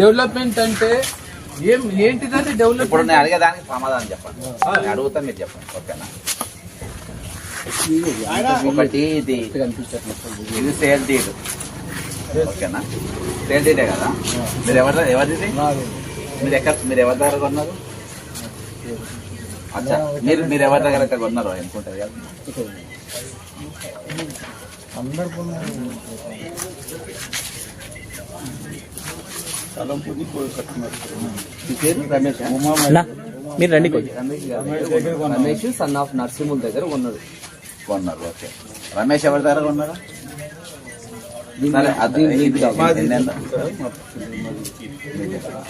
Development అంటే ఏం ఏంటిదంటే ఇప్పుడు డెవలప్మెంట్ నేను అడిగేదానికి సమాధానం చెప్పండి. నేను అడుగుతా మీరు చెప్పండి. ఓకేనా? ఒకటి ఇది. ఇది సేల్ డీడ్ ఓకేనా? సేల్ డీడే కదా? మీరు ఎవరి ఎవరిది మీరు ఎక్కడ మీరు ఎవరి దగ్గర కొన్నారు? అచ్చా మీరు మీరు ఎవరి దగ్గర ఎక్కడ కొన్నారు అనుకుంటారు కదా? మీరు రండి రమేష్ సన్ ఆఫ్ నర్సింహుల్ దగ్గర ఉన్నాడు కొన్నారు ఓకే. రమేష్ ఎవరి దగ్గర కొన్నారు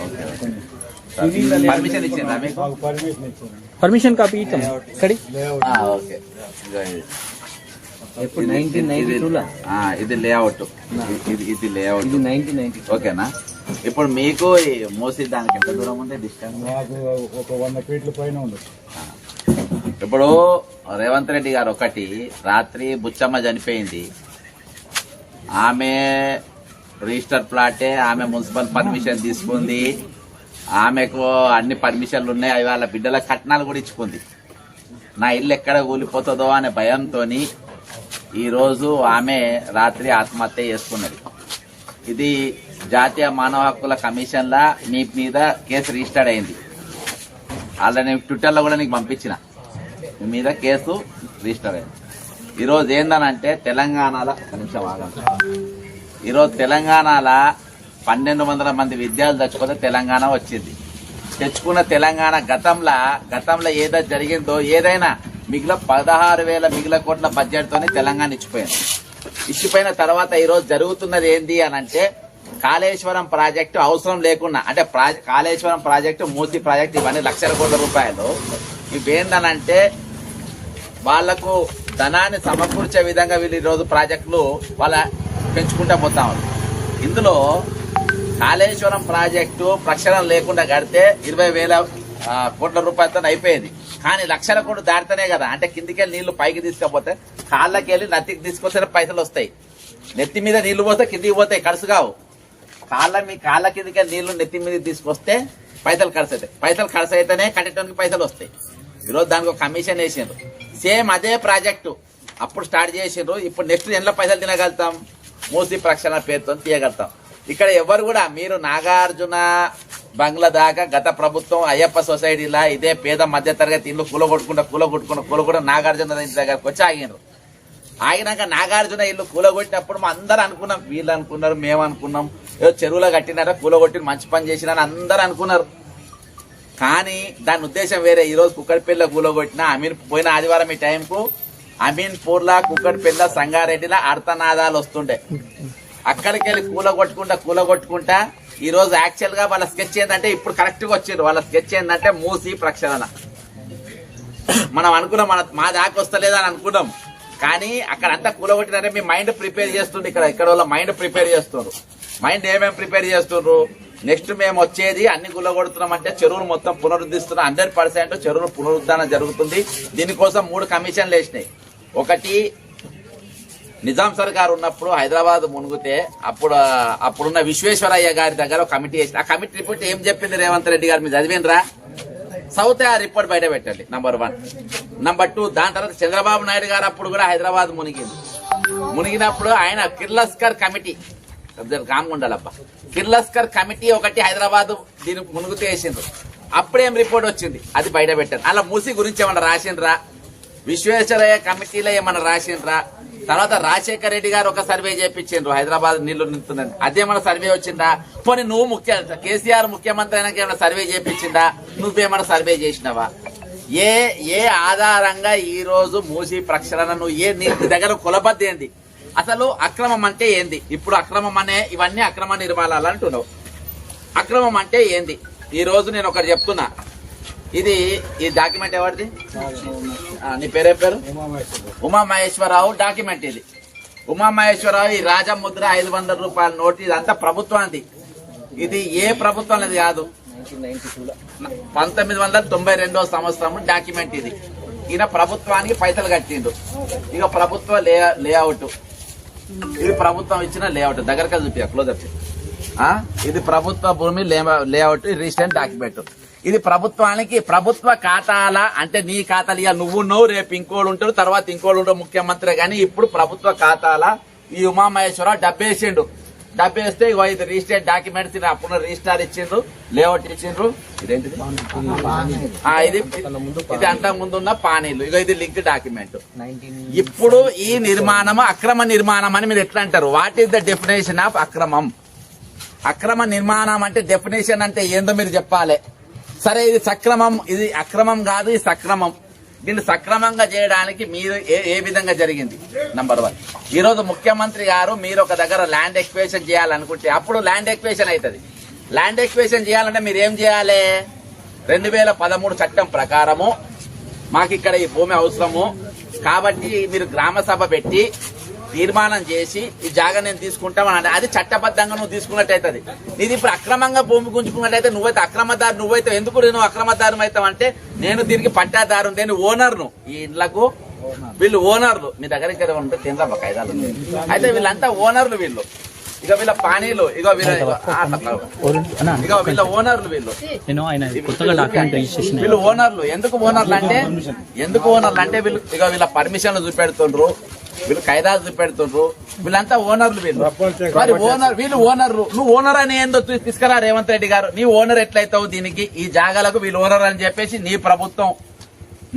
ఓకే. పర్మిషన్ ఇచ్చిందా మీకు పర్మిషన్ కాపీ ఇచ్చాం. ఇక్కడి ఓకే. ఇది. లేఅవుట్ ఇది ఇది లేఅవుట్ ఇది నైన్టీన్ నైన్టీ ఓకేనా? ఇప్పుడు మీకు మోసి దానికి ఎంత దూరం ఉంది? డిస్టెన్స్ మాకు ఒక వంద ఫీట్ల పైన ఉంది ఇప్పుడు రేవంత్ రెడ్డి గారు ఒకటి రాత్రి బుచ్చమ్మ చనిపోయింది. ఆమె రిజిస్టర్ ప్లాటే ఆమె మున్సిపల్ పర్మిషన్ తీసుకుంది. ఆమెకు అన్ని పర్మిషన్లు ఉన్నాయి. అవి వాళ్ళ బిడ్డల కట్నాలు కూడా ఇచ్చుకుంది. నా ఇల్లు ఎక్కడ కూలిపోతుందో అనే భయంతో ఈరోజు ఆమె రాత్రి ఆత్మహత్య చేసుకున్నది. ఇది జాతీయ మానవ హక్కుల కమిషన్ల నీ మీద కేసు రిజిస్టర్డ్ అయింది. ఆల్రెడీ నేను ట్విట్టర్లో కూడా నీకు పంపించిన. మీ మీద కేసు రిజిస్టర్ అయింది. ఈరోజు ఏందనంటే తెలంగాణలో నిమిషం ఆగండి. ఈరోజు తెలంగాణలో పన్నెండు వందల మంది విద్యార్థులు తెచ్చుకుంటే తెలంగాణ వచ్చింది. తెచ్చుకున్న తెలంగాణ గతంలో గతంలో ఏదో జరిగిందో ఏదైనా మిగిలిన పదహారు వేల మిగిలిన కోట్ల బడ్జెట్తోనే తెలంగాణ ఇచ్చిపోయింది. ఇచ్చిపోయిన తర్వాత ఈరోజు జరుగుతున్నది ఏంది అని అంటే కాళేశ్వరం ప్రాజెక్టు అవసరం లేకుండా అంటే కాళేశ్వరం ప్రాజెక్టు మూసి ప్రాజెక్టు ఇవన్నీ లక్షల కోట్ల రూపాయలు. ఇవేందనంటే వాళ్ళకు ధనాన్ని సమకూర్చే విధంగా వీళ్ళు ఈరోజు ప్రాజెక్టులు వాళ్ళ పెంచుకుంటూ పోతా ఉన్నారు. ఇందులో కాళేశ్వరం ప్రాజెక్టు ప్రక్షాళన లేకుండా కడితే ఇరవై వేల కోట్ల రూపాయలతో అయిపోయేది. కానీ లక్షల కోట్లు దాటితేనే కదా అంటే కిందికి నీళ్ళు పైకి తీసుకపోతే కాళ్ళకి వెళ్ళి నత్తికి తీసుకొస్తే పైసలు వస్తాయి. నెత్తి మీద నీళ్ళు పోతే కిందికి పోతాయి కలుసు కావు. కాళ్ళ మీ కాళ్ళ కిందకి నీళ్ళు నెత్తి మీద తీసుకొస్తే పైసలు ఖర్చు అవుతాయి పైసలు ఖర్చు అయితేనే కట్టడానికి పైసలు వస్తాయి. ఈరోజు దానికి ఒక కమిషన్ వేసిండ్రు. సేమ్ అదే ప్రాజెక్టు. అప్పుడు స్టార్ట్ చేసిండ్రు. ఇప్పుడు నెక్స్ట్ ఎన్ల పైసలు తినగలుగుతాం. మూసి ప్రక్షాళన పేరుతో తీయగలుగుతాం. ఇక్కడ ఎవరు కూడా మీరు నాగార్జున బంగ్లా దాకా గత ప్రభుత్వం అయ్యప్ప సొసైటీలా ఇదే పేద మధ్య తరగతి ఇల్లు కూలగొట్టుకుంటా కూలగొట్టుకుంటా కూలగొట్ట నాగార్జున దగ్గరకు వచ్చి ఆగినారు ఆగినాక నాగార్జున ఇల్లు కూలగొట్టినప్పుడు మా అందరు అనుకున్నాం వీళ్ళు అనుకున్నారు మేము అనుకున్నాం. ఏదో చెరువులో కట్టినారా కూలగొట్టి మంచి పని చేసినారని అందరు అనుకున్నారు. కానీ దాని ఉద్దేశం వేరే. ఈరోజు రోజు కుక్కడిపల్లిలో కూలగొట్టిన అమీన్ పోయిన ఆదివారం ఈ టైంకు అమీన్పూర్లా కుక్కడిపల్లి సంగారెడ్డిలా అర్థనాదాలు వస్తుండే. అక్కడికి వెళ్ళి కూలగొట్టుకుంటా కూలగొట్టుకుంటా ఈ రోజు యాక్చువల్గా వాళ్ళ స్కెచ్ ఏంటంటే ఇప్పుడు కరెక్ట్గా వచ్చిండ్రు. వాళ్ళ స్కెచ్ ఏంటంటే మూసి ప్రక్షాళన. మనం అనుకున్నాం మన మా దాకా వస్తలేదని అని అనుకున్నాం. కానీ అక్కడ అంతా కూలగొట్టినంటే మీ మైండ్ ప్రిపేర్ చేస్తుండే ఇక్కడ. ఇక్కడ వాళ్ళ మైండ్ ప్రిపేర్ చేస్తున్నారు మైండ్ ఏమేమి ప్రిపేర్ చేస్తుండ్రు? నెక్స్ట్ మేము వచ్చేది అన్ని కూలగొడుతున్నాం అంటే చెరువులు మొత్తం పునరుద్ధరిస్తున్నాం హండ్రెడ్ పర్సెంట్ చెరువులు పునరుద్ధరణ జరుగుతుంది. దీనికోసం మూడు కమిషన్లు వేసినాయి. ఒకటి నిజాం సర్కార్ ఉన్నప్పుడు హైదరాబాద్ మునుగుతే అప్పుడు అప్పుడున్న విశ్వేశ్వరయ్య గారి దగ్గర కమిటీ వేసి ఆ కమిటీ రిపోర్ట్ ఏం చెప్పింది రేవంత్ రెడ్డి గారు? మీరు చదివినరా సౌత్ ఆ రిపోర్ట్ బయట పెట్టండి నంబర్ వన్. నంబర్ టూ దాని తర్వాత చంద్రబాబు నాయుడు గారు అప్పుడు కూడా హైదరాబాద్ మునిగింది. మునిగినప్పుడు ఆయన కిర్లస్కర్ కమిటీ కామగుండాలబ్బా కిర్లస్కర్ కమిటీ ఒకటి హైదరాబాద్ దీని మునుగుతూ వేసిండ్రు అప్పుడేం రిపోర్ట్ వచ్చింది? అది బయట పెట్టారు. అలా మూసి గురించి ఏమన్నా రాసిండ్రా? విశ్వేశ్వరయ్య కమిటీలో ఏమన్నా రాసిండ్రా? తర్వాత రాజశేఖర రెడ్డి గారు ఒక సర్వే చేయించిండ్రు హైదరాబాద్ నీళ్ళు నింపుతుందని. అదేమన్నా సర్వే వచ్చిందా? పోనీ నువ్వు ముఖ్య కేసీఆర్ ముఖ్యమంత్రి అయినాక ఏమైనా సర్వే చేయించిందా నువ్వేమన్నా సర్వే చేసినావా? ఏ ఏ ఆధారంగా ఈ రోజు మూసి ప్రక్షాళన నువ్వు ఏ నీ దగ్గర కులబద్దేంది అసలు అక్రమం అంటే ఏంది? ఇప్పుడు అక్రమం అనే ఇవన్నీ అక్రమ నిర్మాణాలు అంటున్నావు. అక్రమం అంటే ఏంది? ఈ రోజు నేను ఒకటి చెప్తున్నా. ఇది ఈ డాక్యుమెంట్ ఎవరిది? నీ పేరే పేరు? ఉమా మహేశ్వరరావు డాక్యుమెంట్ ఇది. ఉమా మహేశ్వరరావు ఈ రాజముద్ర ఐదు వందల రూపాయల నోటు ఇదంతా ప్రభుత్వానికి ఇది ఏ ప్రభుత్వం అనేది కాదు. పంతొమ్మిది వందల తొంభై రెండో సంవత్సరం డాక్యుమెంట్ ఇది. ఈయన ప్రభుత్వానికి పైసలు కట్టిండు. ఇక ప్రభుత్వ లే లేఅవుట్. ఇది ప్రభుత్వం ఇచ్చిన లేఅవుట్ దగ్గరగా చూపి క్లోజ్ అప్ ఇది ప్రభుత్వ భూమి లేఅవుట్ రిజిస్టర్ డాక్యుమెంట్ ఇది ప్రభుత్వానికి ప్రభుత్వ ఖాతాల? అంటే నీ ఖాతాలు ఇక నువ్వు నువ్వు రేపు ఇంకోడు ఉంటాడు తర్వాత ఇంకోడు ఉంటాడు ముఖ్యమంత్రి. కానీ ఇప్పుడు ప్రభుత్వ ఖాతాల? ఈ ఉమామహేశ్వరరావు డబ్బేసిండు. డబ్బేస్తే ఇగో ఇది రిజిస్టర్ డాక్యుమెంట్స్ ఇది అప్పుడు రిజిస్టర్ ఇచ్చిండ్రు లేఅవుట్ ఇచ్చిండ్రు. ఇదేంటిది? ఇది ఇది అంత ముందున్న పానీలు. ఇగో ఇది లింక్ డాక్యుమెంట్. ఇప్పుడు ఈ నిర్మాణం అక్రమ నిర్మాణం అని మీరు ఎట్లా అంటారు? What is the definition of అక్రమం? అక్రమ నిర్మాణం అంటే డెఫినేషన్ అంటే ఏందో మీరు చెప్పాలి. సరే ఇది సక్రమం ఇది అక్రమం కాదు ఇది సక్రమం. దీన్ని సక్రమంగా చేయడానికి మీరు ఏ ఏ విధంగా జరిగింది? నంబర్ వన్ ఈరోజు ముఖ్యమంత్రి గారు మీరు ఒక దగ్గర ల్యాండ్ ఎక్వేషన్ చేయాలనుకుంటే అప్పుడు ల్యాండ్ ఎక్వేషన్ అవుతుంది. ల్యాండ్ ఎక్వేషన్ చేయాలంటే మీరు ఏం చేయాలి? రెండు వేల పదమూడు చట్టం ప్రకారము మాకు ఇక్కడ ఈ భూమి అవసరము. కాబట్టి మీరు గ్రామ సభ పెట్టి తీర్మానం చేసి ఈ జాగా నేను తీసుకుంటామని అంటే అది చట్టబద్ధంగా నువ్వు తీసుకున్నట్టయితది. నీది ఇప్పుడు అక్రమంగా భూమి గుంజుకున్నట్టయితే నువ్వైతే అక్రమదారు నువ్వైతే ఎందుకు నువ్వు అక్రమదారు అవుతావు అంటే నేను దీనికి పట్టాదారు నేను ఓనర్ను. ఈ ఇండ్లకు వీళ్ళు ఓనర్లు. మీ దగ్గర ఇక్కడ ఉంటే తినరా కాయిదాలు. అయితే వీళ్ళంతా ఓనర్లు వీళ్ళు. ఇక వీళ్ళ పానీలు ఇక వీళ్ళ ఇక ఓనర్లు వీళ్ళు. నేను వీళ్ళు ఓనర్లు. ఎందుకు ఓనర్లు అంటే ఎందుకు ఓనర్లు అంటే వీళ్ళు ఇక వీళ్ళ పర్మిషన్లు చూపెడుతుండ్రు. వీళ్ళు ఖైదాలు చూపెడుతుండ్రు వీళ్ళంతా ఓనర్లు వీళ్ళు. మరి ఓనర్ వీళ్ళు ఓనర్లు. నువ్వు ఓనర్ అని ఏందో తీసుకురా రేవంత్ రెడ్డి గారు. నీ ఓనర్ ఎట్లయితావు దీనికి? ఈ జాగాలకు వీళ్ళు ఓనర్ అని చెప్పేసి నీ ప్రభుత్వం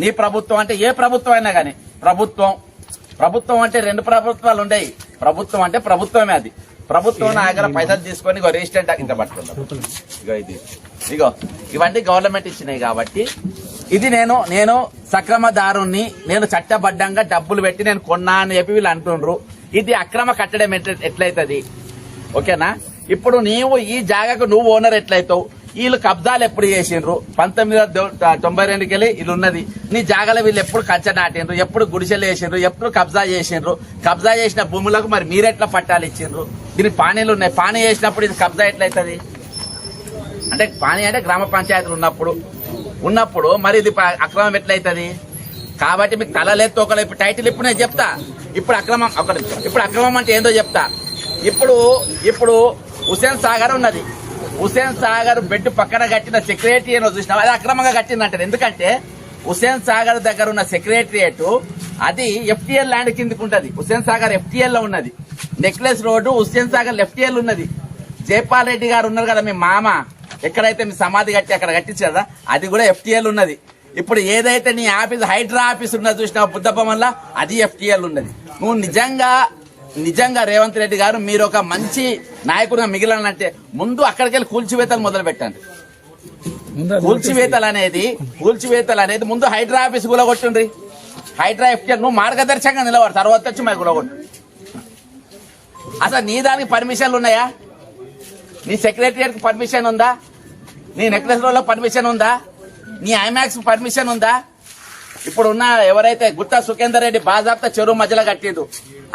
నీ ప్రభుత్వం అంటే ఏ ప్రభుత్వం అయినా గానీ ప్రభుత్వం ప్రభుత్వం అంటే రెండు ప్రభుత్వాలు ఉండేవి ప్రభుత్వం అంటే ప్రభుత్వమే అది. ప్రభుత్వం నా దగ్గర పైసలు తీసుకొని ఇగో ఇంత పట్టుకుందాం ఇగో ఇది. ఇగో ఇవన్నీ గవర్నమెంట్ ఇచ్చినాయి కాబట్టి ఇది నేను నేను సక్రమదారుణ్ణి నేను చట్టబడ్డంగా డబ్బులు పెట్టి నేను కొన్నా అని చెప్పి వీళ్ళు అంటుండ్రు. ఇది అక్రమ కట్టడం ఎట్లయితుంది? ఓకేనా? ఇప్పుడు నీవు ఈ జాగాకు నువ్వు ఓనర్ ఎట్లయితావు? వీళ్ళు కబ్జాలు ఎప్పుడు చేసిండ్రు? పంతొమ్మిది వందల తొంభై రెండుకి వెళ్ళి ఇది ఉన్నది. నీ జాగాలో వీళ్ళు ఎప్పుడు కంచె నాటిండ్రు? ఎప్పుడు గుడిసెలు వేసిండ్రు? ఎప్పుడు కబ్జా చేసిండ్రు? కబ్జా చేసిన భూములకు మరి మీరెట్లా పట్టాలు ఇచ్చిండ్రు? దీనికి పానీలు ఉన్నాయి. పానీ చేసినప్పుడు ఇది కబ్జా ఎట్లయితుంది? అంటే పానీ అంటే గ్రామ పంచాయతీలు ఉన్నప్పుడు. ఉన్నప్పుడు మరి ఇది అక్రమం ఎట్లయితది? కాబట్టి మీకు తలలేదు తోకలేదు ఇప్పుడు టైటిల్ ఇప్పుడు నేను చెప్తా. ఇప్పుడు అక్రమం ఒక ఇప్పుడు అక్రమం అంటే ఏందో చెప్తా. ఇప్పుడు ఇప్పుడు హుసేన్ సాగర్ ఉన్నది. హుసేన్ సాగర్ బెడ్ పక్కన కట్టిన సెక్రటరీ చూసినా అది అక్రమంగా కట్టిందంటారు ఎందుకంటే హుసేన్ సాగర్ దగ్గర ఉన్న సెక్రటరియట్ అది ఎఫ్టీఎల్ ల్యాండ్ కిందకు ఉంటుంది. హుసేన్ సాగర్ ఎఫ్టీఎల్లో ఉన్నది. Necklace road Hussain Sagar FTL ఉన్నది. జైపాల్ రెడ్డి గారు ఉన్నారు కదా మీ మామ. ఎక్కడైతే మీ సమాధి కట్టి అక్కడ కట్టించారు అది కూడా ఎఫ్టీఎల్ ఉన్నది. ఇప్పుడు ఏదైతే నీ ఆఫీస్ హైడ్రా ఆఫీస్ ఉన్నది చూసినావు బుద్ధప్పం వల్ల అది ఎఫ్టీఎల్ ఉన్నది. నువ్వు నిజంగా నిజంగా రేవంత్ రెడ్డి గారు మీరు ఒక మంచి నాయకుడిగా మిగిలినంటే ముందు అక్కడికి వెళ్ళి కూల్చివేతలు మొదలు పెట్టండి కూల్చివేతలు అనేది కూల్చివేతలు అనేది ముందు హైడ్రా ఆఫీస్ గులగొట్టుండ్రి హైడ్రా ఎఫ్టీఎల్ నువ్వు మార్గదర్శకంగా నిలబడు తర్వాత వచ్చి మాకు గులగొట్టు అసలు నీ దానికి పర్మిషన్లు ఉన్నాయా? నీ సెక్రటరియట్కి పర్మిషన్ ఉందా? నీ నెక్లెస్ రోల్లో పర్మిషన్ ఉందా? నీ ఐమాక్స్ పర్మిషన్ ఉందా? ఇప్పుడు ఉన్న ఎవరైతే గుత్తా సుఖేందర్ రెడ్డి బాజాబ్తా చెరువు మధ్యలో కట్టిండు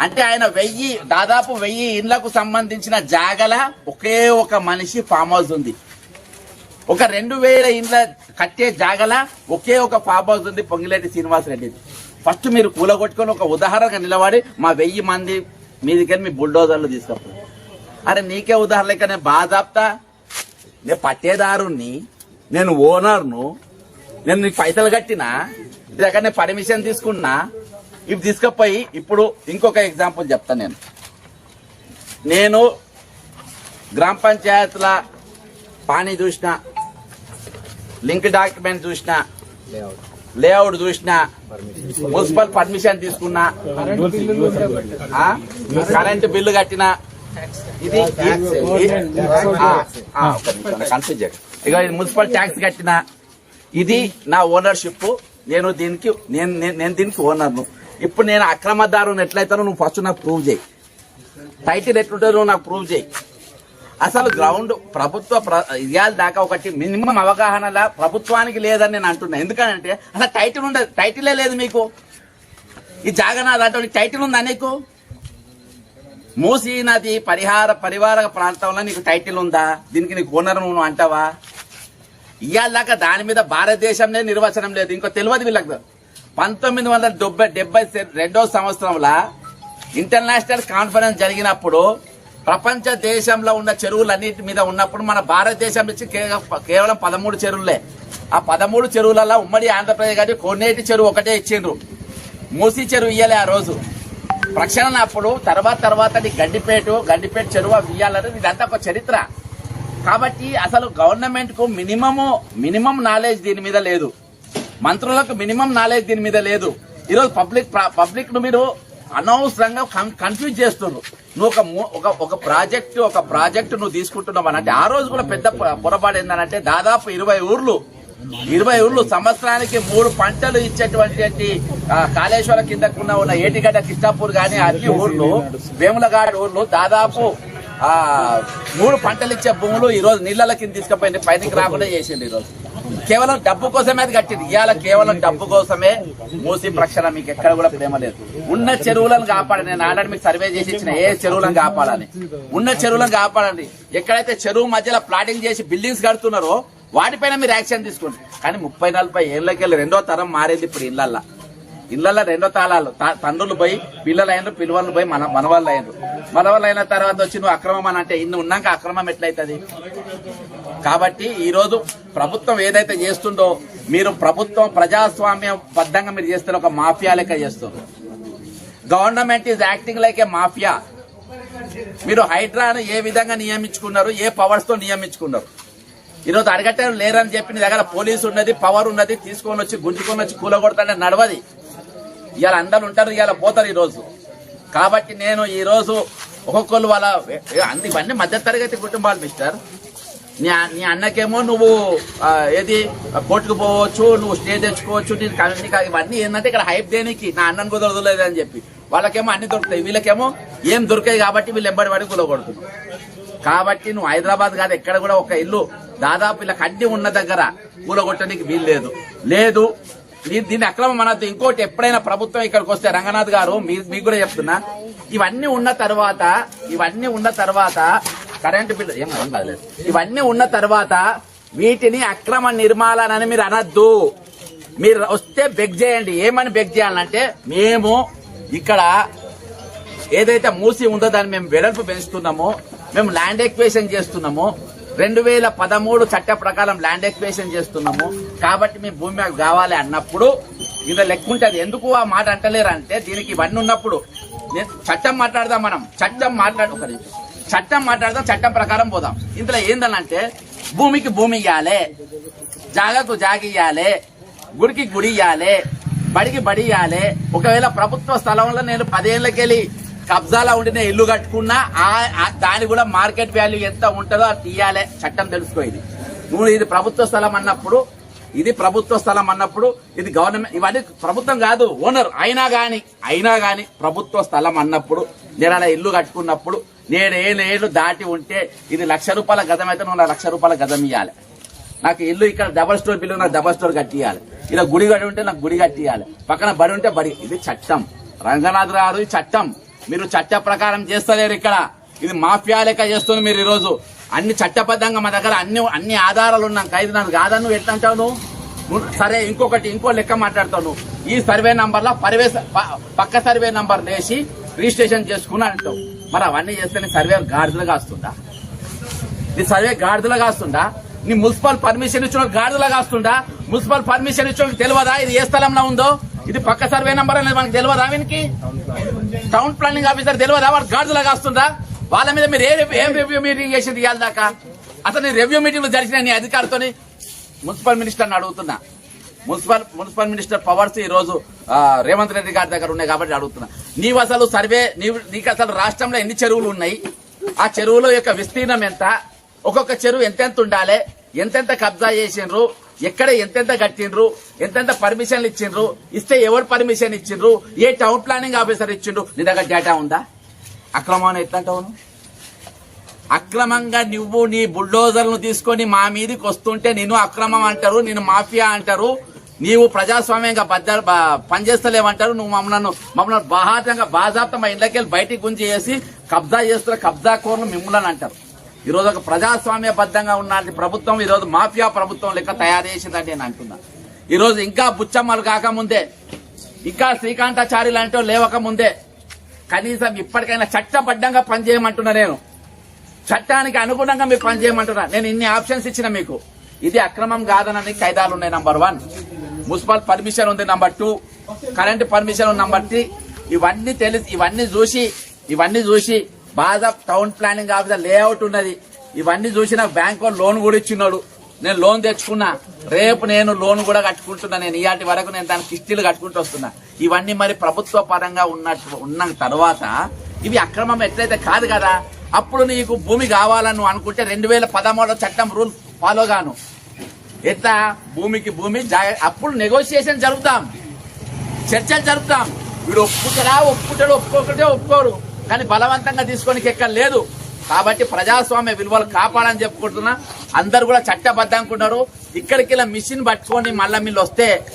అంటే ఆయన వెయ్యి దాదాపు వెయ్యి ఇండ్లకు సంబంధించిన జాగల ఒకే ఒక మనిషి ఫామ్ హౌస్ ఉంది. ఒక రెండు వేల ఇండ్ల కట్టే జాగల ఒకే ఒక ఫామ్ హౌస్ ఉంది పొంగిలేటి శ్రీనివాస్ రెడ్డిది ఫస్ట్ మీరు కూలగొట్టుకొని ఒక ఉదాహరణగా నిలబడి మా వెయ్యి మంది మీదికెళ్ళి మీ బుల్డోజర్లు తీసుకపోయి అరే నీకే ఉదాహరణ లెక్క నేను నేను పట్టేదారుణ్ణి నేను ఓనర్ను నేను నీకు పైసలు కట్టినా దగ్గర నేను పర్మిషన్ తీసుకున్నా ఇవి తీసుకపోయి ఇప్పుడు ఇంకొక ఎగ్జాంపుల్ చెప్తాను నేను. నేను గ్రామ పంచాయతీల పానీ చూసిన లింక్ డాక్యుమెంట్ చూసిన లేఅవుట్ చూసిన మున్సిపల్ పర్మిషన్ తీసుకున్నా కరెంటు బిల్లు కట్టిన ఇది కన్ఫ్యూజ్ ఇక ఇది మున్సిపల్ ట్యాక్స్ కట్టిన ఇది నా ఓనర్షిప్ నేను దీనికి నేను నేను- దీనికి ఓనర్ను ఇప్పుడు నేను అక్రమదారుని ఎట్లయితానో నువ్వు ఫస్ట్ నాకు ప్రూవ్ చేయి. టైటిల్ ఎట్లుంటుందో నువ్వు నాకు ప్రూవ్ చేయి. అసలు గ్రౌండ్ ప్రభుత్వ ప్ర- ఇవాళ దాకా ఒకటి మినిమం అవగాహనలా ప్రభుత్వానికి లేదని నేను అంటున్నా. ఎందుకంటే అసలు టైటిల్ ఉండదు టైటిలే లేదు మీకు. ఈ జాగనాథ్ అంటే టైటిల్ ఉందా నీకు? మూసీ నది పరిహార పరివార ప్రాంతంలో నీకు టైటిల్ ఉందా? దీనికి నీకు ఓనర్ నువ్వు అంటావా? ఇవాళ దాని మీద భారతదేశంలో నిర్వచనం లేదు. ఇంకో తెలియదు వీళ్ళకి. పంతొమ్మిది వందల డెబ్బై డెబ్బై రెండో సంవత్సరంలో ఇంటర్నేషనల్ కాన్ఫరెన్స్ జరిగినప్పుడు ప్రపంచ దేశంలో ఉన్న చెరువులన్నిటి మీద ఉన్నప్పుడు మన భారతదేశం నుంచి కేవలం పదమూడు చెరువులే. ఆ పదమూడు చెరువులలో ఉమ్మడి ఆంధ్రప్రదేశ్ గారి కొన్నేటి చెరువు ఒకటే ఇచ్చిండ్రు. మూసి చెరువు ఇయ్యలే ఆ రోజు. ప్రక్షాళన అప్పుడు తర్వాత తర్వాత నీ గండిపేట గండిపేట చెరువు అవి ఇదంతా ఒక చరిత్ర. కాబట్టి అసలు గవర్నమెంట్కు మినిమము మినిమం నాలెడ్జ్ దీని మీద లేదు. మంత్రులకు మినిమం నాలెడ్జ్ దీని మీద లేదు. ఈరోజు పబ్లిక్ పబ్లిక్ను మీరు అనవసరంగా కన్ఫ్యూజ్ చేస్తున్నారు నువ్వు ఒక ఒక ఒక ప్రాజెక్టు ఒక ప్రాజెక్టు నువ్వు తీసుకుంటున్నావు అని అంటే ఆ రోజు కూడా పెద్ద పొరపాటు ఏంటంటే దాదాపు ఇరవై ఊర్లు ఇరవై ఊళ్ళు సంవత్సరానికి మూడు పంటలు ఇచ్చేటువంటి కాళేశ్వర కిందకున్న ఉన్న ఏటిగడ్డ కిష్టాపూర్ గాని అన్ని ఊర్లు వేములగాడ ఊర్లు దాదాపు ఆ మూడు పంటలు ఇచ్చే భూములు ఈ రోజు నీళ్ళ కింద తీసుకుపోయింది పైనకి రాకుండా చేసింది ఈ రోజు. కేవలం డబ్బు కోసమే అది కట్టింది. ఇవాళ కేవలం డబ్బు కోసమే మూసి ప్రక్షణ మీకు ఎక్కడ కూడా ప్రేమ లేదు. ఉన్న చెరువులను కాపాడండి. నేను ఆల్రెడీ మీకు సర్వే చేసి ఇచ్చిన ఏ చెరువులను కాపాడాలి. ఉన్న చెరువులను కాపాడండి. ఎక్కడైతే చెరువు మధ్యలో ప్లాటింగ్ చేసి బిల్డింగ్స్ కడుతున్నారో వాటిపైన మీరు యాక్షన్ తీసుకోండి. కానీ ముప్పై నలభై ఏళ్ళకెళ్ళి రెండో తరం మారింది ఇప్పుడు ఇళ్ళల్లా. ఇళ్ళల్లో రెండో తాళాలు. తండ్రులు పోయి పిల్లలు అయినరు పిల్లవాళ్ళు పోయి మన మనవాళ్ళు అయినారు. మనవాళ్ళు అయిన తర్వాత వచ్చి నువ్వు అక్రమం అని అంటే ఇన్ని ఉన్నాక అక్రమం ఎట్లయితుంది? కాబట్టి ఈరోజు ప్రభుత్వం ఏదైతే చేస్తుందో మీరు ప్రభుత్వం ప్రజాస్వామ్య బద్దంగా మీరు చేస్తున్న ఒక మాఫియా లెక్క చేస్తున్నారు. Government is acting like a mafia. మీరు హైడ్రాను ఏ విధంగా నియమించుకున్నారు ఏ పవర్స్తో నియమించుకున్నారు? ఈరోజు అడగట్టం లేరని చెప్పి నీ దగ్గర పోలీసు ఉన్నది పవర్ ఉన్నది తీసుకొని వచ్చి గుంజుకొని వచ్చి కూలగొడతానే నడవది. ఇవాళ అందరు ఉంటారు ఇవాళ పోతారు ఈరోజు. కాబట్టి నేను ఈరోజు ఒక్కొక్కరు వాళ్ళ అన్ని ఇవన్నీ మధ్య తరగతి కుటుంబాలు మిస్టర్. నీ నీ అన్నకేమో నువ్వు ఏది కోర్టుకు పోవచ్చు నువ్వు స్టే తెచ్చుకోవచ్చు నీకు కా- ఇవన్నీ ఏంటంటే ఇక్కడ హైప్ దేనికి? నా అన్నను కుదరదులేదు అని చెప్పి. వాళ్ళకేమో అన్ని దొరుకుతాయి. వీళ్ళకేమో ఏం దొరికాయి కాబట్టి వీళ్ళు ఎంబడి పడి కూలగొడుతున్నారు. కాబట్టి నువ్వు హైదరాబాద్ కాదు ఎక్కడ కూడా ఒక ఇల్లు దాదాపు ఇలా కడ్డి ఉన్న దగ్గర కూలగొట్టడానికి వీలు లేదు లేదు దీన్ని అక్రమం అనద్దు. ఇంకోటి ఎప్పుడైనా ప్రభుత్వం ఇక్కడికి వస్తే రంగనాథ్ గారు మీ- మీకు కూడా చెప్తున్నా ఇవన్నీ ఉన్న తర్వాత ఇవన్నీ ఉన్న తర్వాత కరెంటు బిల్లు ఏం ఏం ఇవన్నీ ఉన్న తర్వాత వీటిని అక్రమ నిర్మాణాలని మీరు అనద్దు. మీరు వస్తే బెగ్ చేయండి. ఏమని బెగ్ చేయాలంటే మేము ఇక్కడ ఏదైతే మూసి ఉందో దాన్ని మేము వెడల్పు పెంచుతున్నామో మేము ల్యాండ్ ఎక్వేషన్ చేస్తున్నాము రెండు వేల పదమూడు చట్ట ప్రకారం ల్యాండ్ ఎక్వేషన్ చేస్తున్నాము. కాబట్టి మీ భూమి మాకు కావాలి అన్నప్పుడు ఇంత లెక్క ఉంటుంది ఎందుకు ఆ మాట అంటలేరు అంటే దీనికి ఇవన్నీ ఉన్నప్పుడు. నేను చట్టం మాట్లాడదాం మనం. చట్టం మాట్లాడు ఒకరి చట్టం మాట్లాడదాం చట్టం ప్రకారం పోదాం. ఇందులో ఏందనంటే భూమికి భూమి ఇవ్వాలి జాగకు జాగి ఇవ్వాలి గుడికి గుడి ఇవ్వాలి బడికి బడి ఇవ్వాలి ఒకవేళ ప్రభుత్వ స్థలంలో నేను పదేళ్ళకెళ్ళి కబ్జాలో ఉండిన ఇల్లు కట్టుకున్నా దాని కూడా మార్కెట్ వాల్యూ ఎంత ఉంటుందో అది తీయాలి. చట్టం తెలుసుకో ఇది నువ్వు ఇది ప్రభుత్వ స్థలం అన్నప్పుడు ఇది ప్రభుత్వ స్థలం అన్నప్పుడు ఇది గవర్నమెంట్ ఇవన్నీ ప్రభుత్వం కాదు ఓనర్ అయినా కానీ అయినా కానీ ప్రభుత్వ స్థలం అన్నప్పుడు నేను అలా ఇల్లు కట్టుకున్నప్పుడు నేను ఏళ్ళు దాటి ఉంటే ఇది లక్ష రూపాయల గజం అయితే నువ్వు లక్ష రూపాయల గతం ఇవ్వాలి నాకు ఇల్లు ఇక్కడ డబల్ స్టోర్ బిల్లు నాకు డబల్ స్టోర్ కట్టియాలి ఇలా గుడి గడి ఉంటే నాకు గుడి కట్టియాలి పక్కన బడి ఉంటే బడి. ఇది చట్టం. రంగనాథ్ గారు చట్టం. మీరు చట్ట ప్రకారం చేస్తలేరు ఇక్కడ. ఇది మాఫియా లెక్క చేస్తుంది మీరు ఈరోజు. అన్ని చట్టబద్ధంగా మా దగ్గర అన్ని అన్ని ఆధారాలు ఉన్నాక ఇది నాకు కాదా నువ్వు ఎట్లా అంటావు నువ్వు? సరే ఇంకొకటి ఇంకో లెక్క మాట్లాడతావు ఈ సర్వే నంబర్లో పరివే ప- పక్క సర్వే నంబర్ వేసి రిజిస్ట్రేషన్ చేసుకుని అంటావు. మరి అవన్నీ చేస్తే సర్వే గాడిదలు కాస్తుందా? నీ సర్వే గాడిదలు కాస్తుందా? నీ మున్సిపల్ పర్మిషన్ ఇచ్చిన గాడిదలు కాస్తుందా? మున్సిపల్ పర్మిషన్ ఇచ్చిన తెలియదా? ఇది ఏ స్థలంలో ఉందో? ఇది పక్క సర్వే నంబర్ అనేది మనకు తెలియదా వీనికి? టౌన్ ప్లానింగ్ ఆఫీసర్ తెలియదా వాడు గాడిదలా కాస్తుందా? వాళ్ళ మీద మీరు ఏ ఏం రివ్యూ మీటింగ్ చేసింది ఇవాళ దాకా? అసలు నీ రివ్యూ మీటింగ్ జరిచిన నీ అధికారితోని? మున్సిపల్ మినిస్టర్ని అడుగుతున్నా. మున్సిపల్ మున్సిపల్ మినిస్టర్ పవర్స్ ఈ రోజు రేవంత్ రెడ్డి గారి దగ్గర ఉన్నాయి కాబట్టి అడుగుతున్నా. నీవు అసలు సర్వే నీవు నీకు అసలు రాష్ట్రంలో ఎన్ని చెరువులు ఉన్నాయి? ఆ చెరువుల యొక్క విస్తీర్ణం ఎంత? ఒక్కొక్క చెరువు ఎంతెంత ఉండాలి? ఎంతెంత కబ్జా చేసిండ్రు? ఎక్కడ ఎంతెంత కట్టిండ్రు ఎంతెంత పర్మిషన్లు ఇచ్చిండ్రు ఇస్తే ఎవరు పర్మిషన్ ఇచ్చిండ్రు ఏ టౌన్ ప్లానింగ్ ఆఫీసర్ ఇచ్చిండ్రు నీ దగ్గర డేటా ఉందా? అక్రమం ఎట్లా అక్రమంగా నువ్వు నీ బుల్డోజర్ను తీసుకొని మా మీదకి వస్తుంటే నేను అక్రమం అంటారు నిన్ను మాఫియా అంటారు నీవు ప్రజాస్వామ్యంగా బద్ద పనిచేస్తలేవంటారు నువ్వు మమ్మల్ని మమ్మల్ని బాహాటంగా బాజాప్త మా ఇళ్ళకెళ్ళి బయటికి గుంజి చేసి కబ్జా చేస్తున్న కబ్జా కోర్లు మిమ్మల్ని అంటారు. ఈరోజు ఒక ప్రజాస్వామ్య ఉన్నది ప్రభుత్వం ఈరోజు మాఫియా ప్రభుత్వం లెక్క తయారు చేసిందని నేను అంటున్నా. ఈరోజు ఇంకా బుచ్చమ్మలు కాకముందే ఇంకా శ్రీకాంతాచారి లాంటి లేవక ముందే కనీసం ఇప్పటికైనా చట్టబద్ధంగా పనిచేయమంటున్నా నేను. చట్టానికి అనుగుణంగా మీరు పనిచేయమంటున్నా. నేను ఇన్ని ఆప్షన్స్ ఇచ్చిన మీకు. ఇది అక్రమం కాదనని ఖైదాలు ఉన్నాయి నంబర్ వన్. మున్సిపల్ పర్మిషన్ ఉంది నంబర్ టూ. కరెంట్ పర్మిషన్ ఉంది నంబర్ త్రీ. ఇవన్నీ తెలిసి ఇవన్నీ చూసి ఇవన్నీ చూసి బాగా టౌన్ ప్లానింగ్ ఆఫీసర్ లేఅవుట్ ఉన్నది. ఇవన్నీ చూసి నాకు బ్యాంక్ లోన్ కూడా ఇచ్చినాడు నేను లోన్ తెచ్చుకున్నా. రేపు నేను లోన్ కూడా కట్టుకుంటున్నా. నేను ఇయాటి వరకు నేను దాని కిస్తీలు కట్టుకుంటూ వస్తున్నా. ఇవన్నీ మరి ప్రభుత్వ పరంగా ఉన్నట్టు ఉన్న తర్వాత ఇవి అక్రమం ఎట్లయితే కాదు కదా అప్పుడు నీకు భూమి కావాలని నువ్వు అనుకుంటే రెండు వేల పదమూడో చట్టం రూల్ ఫాలో గాను. ఎట్లా? భూమికి భూమి అప్పుడు నెగోషియేషన్ జరుపుతాం. చర్చలు జరుపుతాం. వీడు ఒప్పుకుంటారా ఒప్పుకుంటాడు ఒప్పుకోకుంటే ఒప్పుకోరు. కానీ బలవంతంగా తీసుకోనికి ఎక్కడ లేదు. కాబట్టి ప్రజాస్వామ్య విలువలు కాపాడని చెప్పుకుంటున్నా. అందరు కూడా చట్టబద్ధ అనుకుంటారు ఇక్కడికి మిషన్ పట్టుకొని మళ్ళా మీరు వస్తే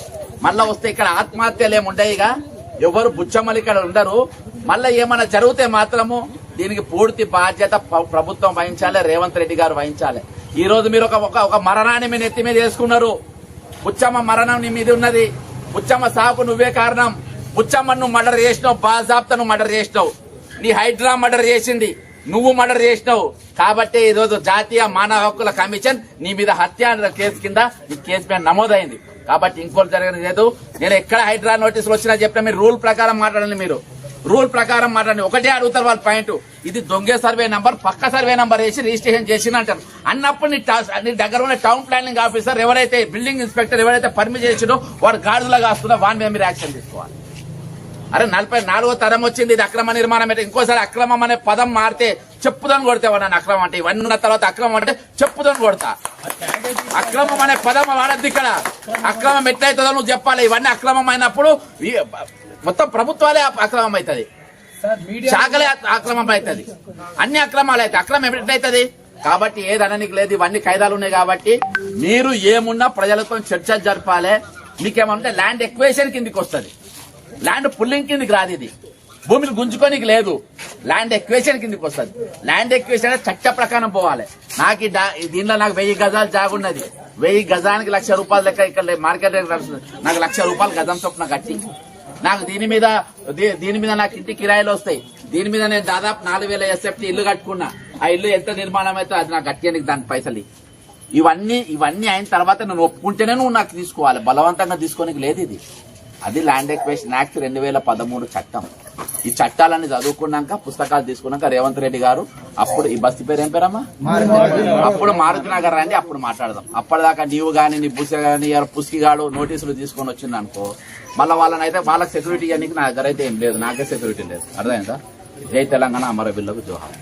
మళ్ళా వస్తే ఇక్కడ ఆత్మహత్యలు ఏమి ఇక. ఎవరు బుచ్చమ్మలు ఇక్కడ ఉండరు. మళ్ళా ఏమైనా జరిగితే మాత్రము దీనికి పూర్తి బాధ్యత ప్ర- ప్రభుత్వం వహించాలి రేవంత్ రెడ్డి గారు వహించాలి. ఈ రోజు మీరు ఒక ఒక- ఒక మరణాన్ని మీ నెత్తి మీద వేసుకున్నారు. బుచ్చమ్మ మరణం నీ మీద ఉన్నది. బుచ్చమ్మ సాకు నువ్వే కారణం. బుచ్చమ్మ నువ్వు మర్డర్ చేసినావు బాజాబ్తా నువ్వు మర్డర్ చేసినావు. నీ హైడ్రా మర్డర్ చేసింది. నువ్వు మర్డర్ చేసినావు. కాబట్టి ఈ రోజు జాతీయ మానవ హక్కుల కమిషన్ నీ మీద హత్య కేసు కింద ఈ కేసు మీద నమోదైంది. కాబట్టి ఇంకోటి జరగడం లేదు. నేను ఎక్కడ హైడ్రా నోటీసులు వచ్చినా చెప్పిన మీరు రూల్ ప్రకారం మాట్లాడండి మీరు. రూల్ ప్రకారం మాట్లాడండి. ఒకటే అడుగుతారు వాళ్ళ పాయింట్. ఇది దొంగే సర్వే నంబర్ పక్క సర్వే నంబర్ వేసి రిజిస్ట్రేషన్ చేసిన అంటారు. అన్నప్పుడు నీ నీ దగ్గర ఉన్న టౌన్ ప్లానింగ్ ఆఫీసర్ ఎవరైతే బిల్డింగ్ ఇన్స్పెక్టర్ ఎవరైతే పర్మిట్ చేసినో వాడు గాడులాగా వస్తుందో వాని మీద మీరు యాక్షన్ తీసుకోవాలి. అరే నలభై నాలుగో తరం వచ్చింది ఇది అక్రమ నిర్మాణం అంటే ఇంకోసారి అక్రమం అనే పదం మారితే చెప్పుదని కొడితే నన్ను అక్రమం అంటే. ఇవన్నీ ఉన్న తర్వాత అక్రమం అంటే చెప్పుదని కొడతా. అక్రమం అనే పదం వాడద్దు ఇక్కడ. అక్రమం ఎట్లయితుందో నువ్వు చెప్పాలి. ఇవన్నీ అక్రమం అయినప్పుడు మొత్తం ప్రభుత్వాలే అక్రమం అవుతుంది శాఖలే అక్రమం అవుతుంది అన్ని అక్రమాలు అయితే అక్రమం ఎట్లయితుంది? కాబట్టి ఏది లేదు. ఇవన్నీ ఖైదాలు ఉన్నాయి కాబట్టి మీరు ఏమున్నా ప్రజలతో చర్చ జరపాలి. మీకేమంటే ల్యాండ్ ఎక్వేషన్ కిందికి వస్తుంది. ల్యాండ్ పుల్లింగ్ కిందికి రాదు ఇది. భూమిని గుంజుకోనికి లేదు. ల్యాండ్ ఎక్వేషన్ కిందకి వస్తుంది. ల్యాండ్ ఎక్వేషన్ చట్ట ప్రకారం పోవాలి. నాకు దీనిలో నాకు వెయ్యి గజాలు జాగున్నది వెయ్యి గజానికి లక్ష రూపాయలు లెక్క ఇక్కడ మార్కెట్ నాకు లక్ష రూపాయలు గజం చొప్పున కట్టి. నాకు దీని మీద దీని మీద నాకు ఇంటి కిరాయిలు వస్తాయి. దీని మీద నేను దాదాపు నాలుగు వేల ఎస్ఎఫ్టీ ఇల్లు కట్టుకున్నా. ఆ ఇల్లు ఎంత నిర్మాణం అయితే అది నాకు కట్టేయడానికి దాని పైసలు ఇవన్నీ ఇవన్నీ అయిన తర్వాత నేను ఒప్పుకుంటేనే నువ్వు నాకు తీసుకోవాలి. బలవంతంగా తీసుకోనికి లేదు ఇది. అది ల్యాండ్ ఎక్వేషన్ యాక్ట్ రెండు వేల పదమూడు చట్టం. ఈ చట్టాలన్నీ చదువుకున్నాక పుస్తకాలు తీసుకున్నాక రేవంత్ రెడ్డి గారు అప్పుడు ఈ బస్తీ పేరు ఏం పేరమ్మా? అప్పుడు మారుతి నగర్ రండి అప్పుడు మాట్లాడదాం. అప్పటిదాకా నీవు గాని నీ బుస గాని ఎవరు పుస్కిగాడు నోటీసులు తీసుకొని వచ్చింది అనుకో మళ్ళీ వాళ్ళని అయితే వాళ్ళకి సెక్యూరిటీ అనికి నా దగ్గర అయితే ఏం లేదు నాకే సెక్యూరిటీ లేదు. అర్థమైందా? జై తెలంగాణ అమరబిల్లకు జోహార్.